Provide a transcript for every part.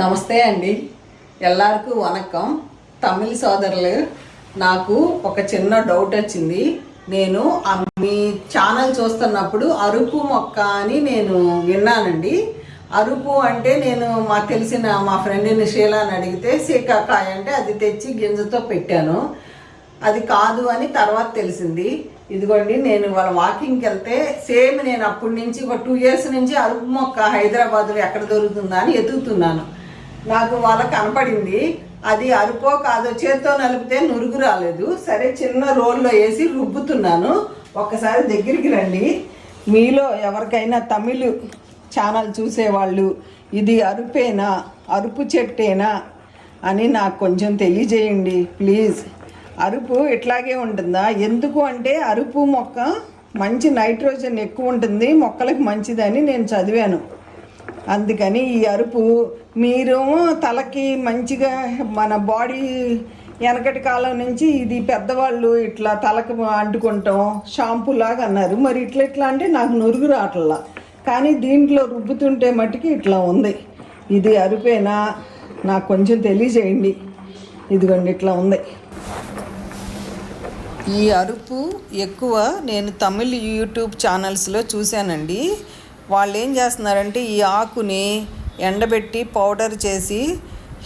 నమస్తే అండి. ఎల్లరికూ వనకం. తమిళ సోదరులు నాకు ఒక చిన్న డౌట్ వచ్చింది. నేను మీ ఛానల్ చూస్తున్నప్పుడు అరుపు మొక్క అని నేను విన్నానండి. అరుపు అంటే నేను మాకు తెలిసిన మా ఫ్రెండ్ని షీలాని అడిగితే సీకాకాయ అంటే అది తెచ్చి గింజతో పెట్టాను. అది కాదు అని తర్వాత తెలిసింది. ఇదిగోండి నేను వాళ్ళ వాకింగ్కి వెళ్తే సేమ్ నేను అప్పటి నుంచి ఒక టూ ఇయర్స్ నుంచి అరుపు మొక్క హైదరాబాద్లో ఎక్కడ దొరుకుతుందా అని ఎదుగుతున్నాను. నాకు వాళ్ళ కనపడింది. అది అరుపో కాదో చేత్తో నలిపితే నురుగు రాలేదు. సరే చిన్న రోల్లో వేసి రుబ్బుతున్నాను. ఒక్కసారి దగ్గరికి రండి. మీలో ఎవరికైనా తమిళ్ ఛానల్ చూసేవాళ్ళు ఇది అరుపేనా అరుపు చెట్టేనా అని నాకు కొంచెం తెలియజేయండి ప్లీజ్. అరుపు ఇట్లాగే ఉంటుందా? ఎందుకు అంటే అరుపు మొక్క మంచి నైట్రోజన్ ఎక్కువ ఉంటుంది మొక్కలకు మంచిదని నేను చదివాను. అందుకని ఈ అరుపు మీరు తలకి మంచిగా మన బాడీ వెనకటి కాలం నుంచి ఇది పెద్దవాళ్ళు ఇట్లా తలకు అంటుకుంటాం షాంపూ లాగా అన్నారు. మరి ఇట్లా ఇట్లా అంటే నాకు నురుగు రావట్లా. కానీ దీంట్లో రుబ్బుతుంటే మట్టుకి ఇట్లా ఉంది. ఇది అరుపేనా? నాకు కొంచెం తెలియజేయండి. ఇదిగోండి ఇట్లా ఉంది. ఈ అరుపు ఎక్కువ నేను తమిళ్ యూట్యూబ్ ఛానల్స్లో చూశానండి. వాళ్ళు ఏం చేస్తున్నారంటే ఈ ఆకుని ఎండబెట్టి పౌడర్ చేసి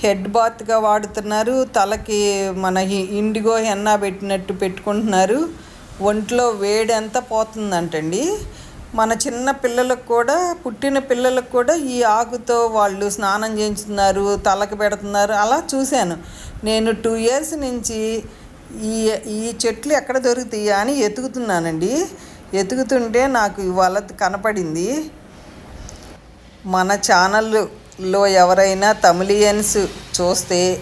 హెడ్ బాత్గా వాడుతున్నారు. తలకి మన ఇండిగో హెన్నా పెట్టినట్టు పెట్టుకుంటున్నారు. ఒంట్లో వేడి అంతా పోతుందంటండి. మన చిన్న పిల్లలకు కూడా పుట్టిన పిల్లలకు కూడా ఈ ఆకుతో వాళ్ళు స్నానం చేయించుతున్నారు తలకు పెడుతున్నారు. అలా చూశాను. నేను టూ ఇయర్స్ నుంచి ఈ ఈ చెట్లు ఎక్కడ దొరుకుతాయి అని ఎతుకుతున్నానండి. ఎతుకుతుంటే నాకు ఇవాళ కనపడింది. మన ఛానల్లో ఎవరైనా తమిళియన్స్ చూస్తే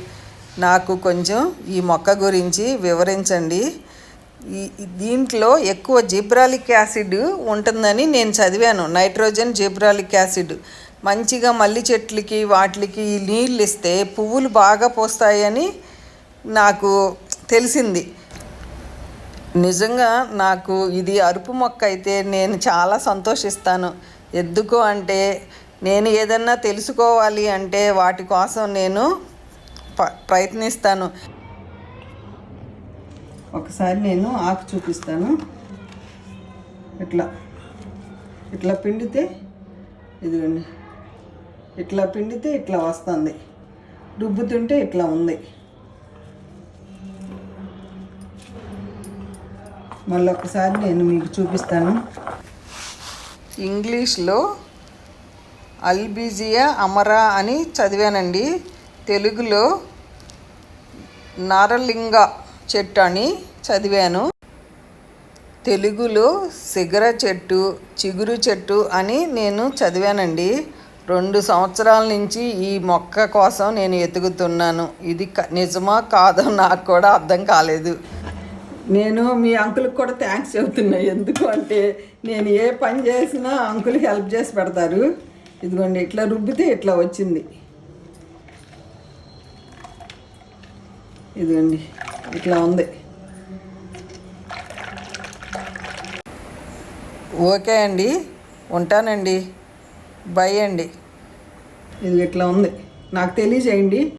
నాకు కొంచెం ఈ మొక్క గురించి వివరించండి. దీంట్లో ఎక్కువ జిబ్రాలిక్ యాసిడ్ ఉంటుందని నేను చదివాను. Nitrogen gibberellic acid. మంచిగా మల్లి చెట్లకి వాటికి నీళ్ళు ఇస్తే పువ్వులు బాగా పోస్తాయని నాకు తెలిసింది. నిజంగా నాకు ఇది అరుపు మొక్క అయితే నేను చాలా సంతోషిస్తాను. ఎందుకు అంటే నేను ఏదన్నా తెలుసుకోవాలి అంటే వాటి కోసం నేను ప ప్రయత్నిస్తాను. ఒకసారి నేను ఆకు చూపిస్తాను. ఇట్లా ఇట్లా పిండితే ఇదిగోండి. ఇట్లా పిండితే ఇట్లా వస్తుంది. రుబ్బుతుంటే ఇట్లా ఉంది. మళ్ళీ ఒకసారి నేను మీకు చూపిస్తాను. ఇంగ్లీష్లో అల్బీజియా అమరా అని చదివానండి. తెలుగులో నారలింగ చెట్టు అని చదివాను. తెలుగులో సిగర చెట్టు చిగురు చెట్టు అని నేను చదివానండి. రెండు సంవత్సరాల నుంచి ఈ మొక్క కోసం నేను ఎతుకుతున్నాను. ఇది క- నిజమా కాదో నాకు కూడా అర్థం కాలేదు. నేను మీ అంకుల్కి కూడా థ్యాంక్స్ చెబుతున్నా. ఎందుకు అంటే నేను ఏ పని చేసినా అంకుల్ హెల్ప్ చేసి పెడతారు. ఇదిగోండి ఇట్లా రుబ్బితే ఇట్లా వచ్చింది. ఇదిగోండి ఇట్లా ఉంది. ఓకే అండి ఉంటానండి. బై అండి. ఇది ఇట్లా ఉంది. నాకు తెలియజేయండి.